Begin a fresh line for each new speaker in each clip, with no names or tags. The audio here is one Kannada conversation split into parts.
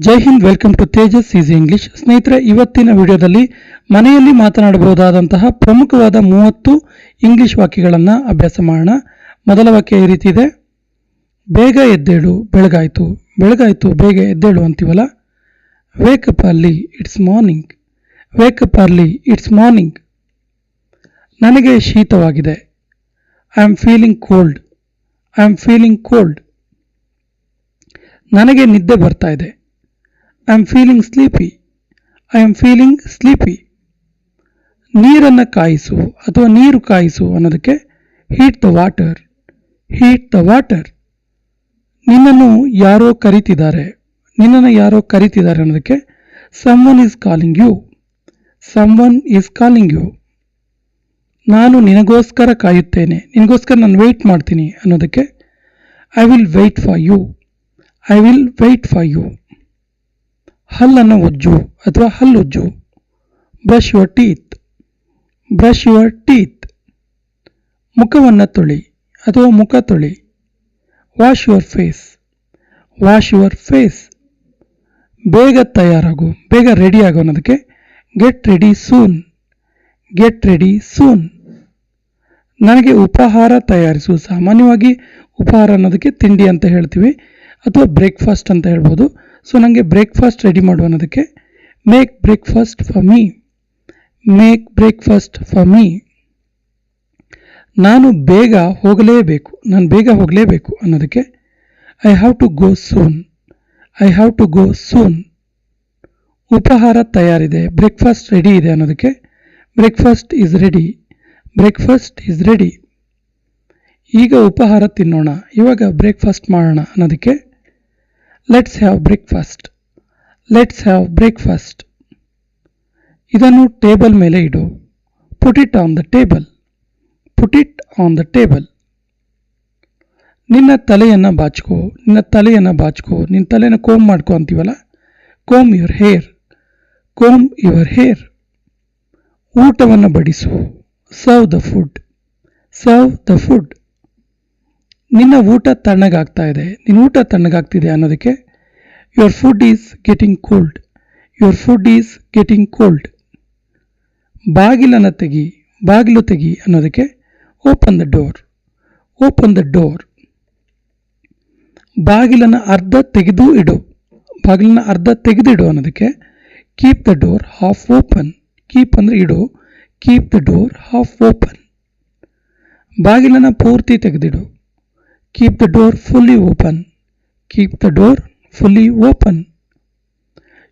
Jai Hind, welcome to Tejas, easy English. ಸ್ನೇಹಿತರೆ, ಇವತ್ತಿನ ವಿಡಿಯೋದಲ್ಲಿ ಮನೆಯಲ್ಲಿ ಮಾತನಾಡಬಹುದಾದಂತಹ ಪ್ರಮುಖವಾದ ಮೂವತ್ತು ಇಂಗ್ಲಿಷ್ ವಾಕ್ಯಗಳನ್ನು ಅಭ್ಯಾಸ ಮಾಡೋಣ. ಮೊದಲ ವಾಕ್ಯ ಈ ರೀತಿ ಇದೆ. ಬೇಗ ಎದ್ದೇಳು, ಬೆಳಗಾಯಿತು. ಬೆಳಗಾಯಿತು, ಬೇಗ ಎದ್ದೇಳು ಅಂತೀವಲ್ಲ? Wake up early it's morning wake up early it's morning ನನಗೆ ಶೀತವಾಗಿದೆ. I am feeling cold I am feeling cold ನನಗೆ ನಿದ್ದೆ ಬರ್ತಾ ಇದೆ. I am feeling sleepy I am feeling sleepy ನೀರನ್ನು ಕಾಯಿಸು ಅಥವಾ ನೀರು ಕಾಯಿಸು ಅನ್ನೋದಕ್ಕೆ heat the water heat the water ನಿನ್ನನ್ನು ಯಾರೋ ಕರೀತಿದ್ದಾರೆ. ನಿನ್ನನ್ನು ಯಾರೋ ಕರೀತಿದ್ದಾರೆ ಅನ್ನೋದಕ್ಕೆ someone is calling you someone is calling you ನಾನು ನಿನಗೋಸ್ಕರ ಕಾಯುತ್ತೇನೆ. ನಿನಗೋಸ್ಕರ ನಾನು ವೆಯ್ಟ್ ಮಾಡ್ತೀನಿ ಅನ್ನೋದಕ್ಕೆ I will wait for you I will wait for you ಹಲ್ಲನ್ನು ಉಜ್ಜು ಅಥವಾ ಹಲ್ಲುಜ್ಜು. Brush your teeth brush your teeth ಮುಖವನ್ನು ತೊಳಿ ಅಥವಾ ಮುಖ ತೊಳಿ. Wash your face wash your face ಬೇಗ ತಯಾರಾಗು, ಬೇಗ ರೆಡಿ ಆಗು ಅನ್ನೋದಕ್ಕೆ get ready soon get ready soon ನನಗೆ ಉಪಹಾರ ತಯಾರಿಸು, ಸಾಮಾನ್ಯವಾಗಿ ಉಪಹಾರ ಅನ್ನೋದಕ್ಕೆ ತಿಂಡಿ ಅಂತ ಹೇಳ್ತೀವಿ ಅಥವಾ ಬ್ರೇಕ್ಫಾಸ್ಟ್ ಅಂತ ಹೇಳ್ಬೋದು. ಸೊ ನನಗೆ ಬ್ರೇಕ್ಫಾಸ್ಟ್ ರೆಡಿ ಮಾಡು ಅನ್ನೋದಕ್ಕೆ make breakfast for me make breakfast for me ನಾನು ಬೇಗ ಹೋಗಲೇಬೇಕು, ನಾನು ಬೇಗ ಹೋಗಲೇಬೇಕು ಅನ್ನೋದಕ್ಕೆ I have to go soon I have to go soon ಉಪಹಾರ ತಯಾರಿದೆ ಬ್ರೇಕ್ಫಾಸ್ಟ್ ರೆಡಿ ಇದೆ ಅನ್ನೋದಕ್ಕೆ breakfast is ready breakfast is ready ಈಗ ಉಪಹಾರ ತಿನ್ನೋಣ, ಇವಾಗ ಬ್ರೇಕ್ಫಾಸ್ಟ್ ಮಾಡೋಣ ಅನ್ನೋದಕ್ಕೆ let's have breakfast let's have breakfast ಇದನ್ನು ಟೇಬಲ್ ಮೇಲೆ ಇಡು. Put it on the table put it on the table ನಿನ್ನ ತಲೆಯನ್ನು ಬಾಚ್ಕೋ. ನಿನ್ನ ತಲೆಯನ್ನು ಬಾಚ್ಕೋ. ನಿನ್ನ ತಲೆಯನ್ನು ಕೋಮ್ ಮಾಡ್ಕೋ ಅಂತೀವಲ್ಲ? Comb your hair comb your hair ಊಟವನ್ನು ಬಡಿಸು. Serve the food serve the food ನಿನ್ನ ಊಟ ತಣ್ಣಗಾಗ್ತಾ ಇದೆ. ನಿನ್ನ ಊಟ ತಣ್ಣಗಾಗ್ತಿದೆ ಅನ್ನೋದಕ್ಕೆ your food is getting cold your food is getting cold ಬಾಗಿಲನ್ನು ತೆಗಿ, ಬಾಗಿಲು ತೆಗಿ ಅನ್ನೋದಕ್ಕೆ open the door open the door ಬಾಗಿಲನ್ನು ಅರ್ಧ ತೆಗೆದು ಇಡು. ಬಾಗಿಲನ್ನು ಅರ್ಧ ತೆಗೆದಿಡು ಅನ್ನೋದಕ್ಕೆ keep the door half open keep ಅಂದರೆ ಇಡು. Keep the door half open ಬಾಗಿಲನ್ನು ಪೂರ್ತಿ ತೆಗೆದಿಡು. Keep the door fully open keep the door fully open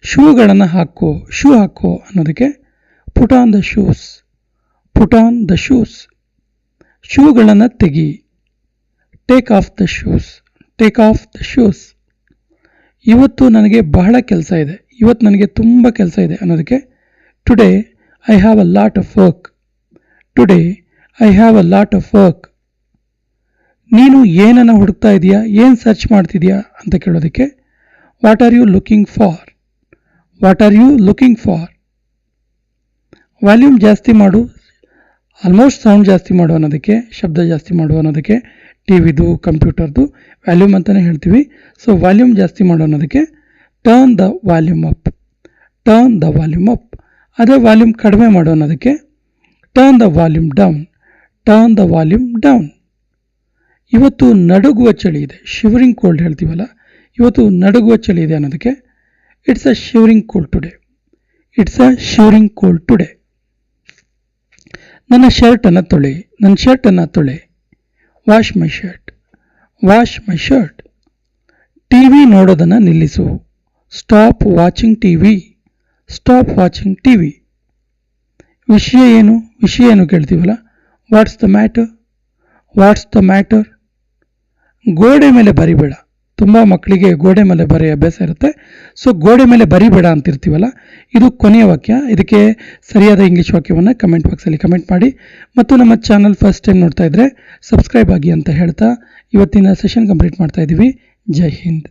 ಶೂಗಳನ್ನು ಹಾಕೋ, ಶೂ ಹಾಕೋ ಅನ್ನೋದಕ್ಕೆ put on the shoes put on the shoes ಶೂಗಳನ್ನು ತೆಗಿ. Take off the shoes take off the shoes ಇವತ್ತು ನನಗೆ ಬಹಳ ಕೆಲಸ ಇದೆ. ಇವತ್ತು ನನಗೆ ತುಂಬ ಕೆಲಸ ಇದೆ ಅನ್ನೋದಕ್ಕೆ today I have a lot of work today I have a lot of work ನೀನು ಏನನ್ನು ಹುಡುಕ್ತಾ ಇದೆಯಾ? ಏನು ಸರ್ಚ್ ಮಾಡ್ತಿದ್ಯಾ? ಅಂತ ಕೇಳೋದಕ್ಕೆ what are you looking for what are you looking for volume ಜಾಸ್ತಿ ಮಾಡು. ಆಲ್ಮೋಸ್ಟ್ ಸೌಂಡ್ ಜಾಸ್ತಿ ಮಾಡು ಅನ್ನೋದಕ್ಕೆ, ಶಬ್ದ ಜಾಸ್ತಿ ಮಾಡು ಅನ್ನೋದಕ್ಕೆ ಟಿ ವಿದು ಕಂಪ್ಯೂಟರ್ದು ವ್ಯಾಲ್ಯೂಮ್ ಅಂತಲೇ ಹೇಳ್ತೀವಿ. ಸೊ ವಾಲ್ಯೂಮ್ ಜಾಸ್ತಿ ಮಾಡು ಅನ್ನೋದಕ್ಕೆ turn the volume up turn the volume up ಅದೇ ವಾಲ್ಯೂಮ್ ಕಡಿಮೆ ಮಾಡು ಅನ್ನೋದಕ್ಕೆ turn the volume down turn the volume down ಇವತ್ತು ನಡುಗುವ ಚಳಿ ಇದೆ. ಶಿವರಿಂಗ್ ಕೋಲ್ಡ್ ಹೇಳ್ತೀವಲ್ಲ, ಇವತ್ತು ನಡುಗುವ ಚಳಿ ಇದೆ ಅನ್ನೋದಕ್ಕೆ it's a shivering cold today it's a shivering cold today ನನ್ನ ಶರ್ಟನ್ನು ತೊಳೆ, ನನ್ನ ಶರ್ಟನ್ನು ತೊಳೆ. Wash my shirt wash my shirt T V ನೋಡೋದನ್ನು ನಿಲ್ಲಿಸು. Stop watching T V stop watching T V ವಿಷಯ ಏನು? ವಿಷಯ ಏನು ಕೇಳ್ತೀವಲ್ಲ? What's the matter what's the matter ಗೋಡೆ ಮೇಲೆ ಬರಿಬೇಡ. ತುಂಬ ಮಕ್ಕಳಿಗೆ ಗೋಡೆ ಮೇಲೆ ಬರೆಯ ಅಭ್ಯಾಸ ಇರುತ್ತೆ. ಸೊ ಗೋಡೆ ಮೇಲೆ ಬರಿಬೇಡ ಅಂತಿರ್ತೀವಲ್ಲ, ಇದು ಕೊನೆಯ ವಾಕ್ಯ. ಇದಕ್ಕೆ ಸರಿಯಾದ ಇಂಗ್ಲೀಷ್ ವಾಕ್ಯವನ್ನು ಕಮೆಂಟ್ ಬಾಕ್ಸಲ್ಲಿ ಕಮೆಂಟ್ ಮಾಡಿ. ಮತ್ತು ನಮ್ಮ ಚಾನಲ್ ಫಸ್ಟ್ ಟೈಮ್ ನೋಡ್ತಾ ಇದ್ದರೆ ಸಬ್ಸ್ಕ್ರೈಬ್ ಆಗಿ ಅಂತ ಹೇಳ್ತಾ, ಇವತ್ತಿನ ಸೆಷನ್ ಕಂಪ್ಲೀಟ್ ಮಾಡ್ತಾ ಇದ್ದೀವಿ ಜೈ ಹಿಂದ್.